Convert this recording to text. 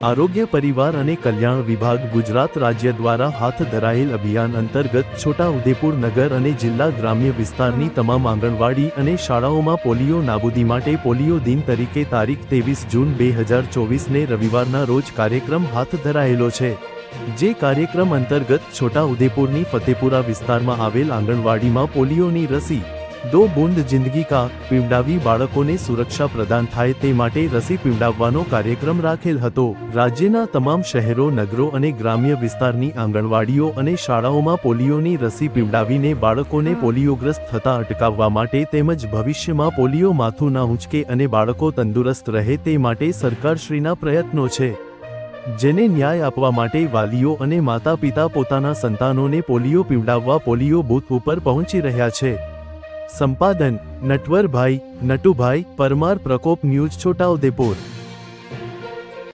આરોગ્ય પરિવાર અને કલ્યાણ વિભાગ ગુજરાત રાજ્ય દ્વારા હાથ ધરાયેલ અભિયાન અંતર્ગત છોટાઉદેપુર નગર અને જિલ્લા ગ્રામ્ય વિસ્તારની તમામ આંગણવાડી અને શાળાઓમાં પોલિયો નાબૂદી માટે પોલિયો દિન તરીકે તારીખ ત્રેવીસ જૂન બે હજાર ચોવીસને રવિવારના રોજ કાર્યક્રમ હાથ ધરાયેલો છે. જે કાર્યક્રમ અંતર્ગત છોટાઉદેપુરની ફતેપુરા વિસ્તારમાં આવેલ આંગણવાડીમાં પોલિયોની રસી દો બુંદ જિંદગી કા પીવડાવી બાળકોને સુરક્ષા પ્રદાન થાય તે માટે રસી પીવડાવવાનો કાર્યક્રમ રાખેલ હતો. રાજ્યના તમામ શહેરો, નગરો અને ગ્રામ્ય વિસ્તારની આંગણવાડીઓ અને શાળાઓમાં પોલિયોની રસી પીવડાવીને બાળકોને પોલિયોગ્રસ્ત થતા અટકાવવા માટે તેમજ ભવિષ્યમાં પોલિયો માથું ના ઉંચકે અને બાળકો તંદુરસ્ત રહે તે માટે સરકારશ્રીના પ્રયત્નો છે. જેને ન્યાય આપવા માટે વાલીઓ અને માતા પિતા પોતાના સંતાનોને પોલિયો પીવડાવવા પોલિયો બૂથ ઉપર પહોંચી રહ્યા છે. સંપાદન નટવરભાઈ નટુભાઈ પરમાર પ્રકોપ ન્યૂઝ છોટાઉદેપુર.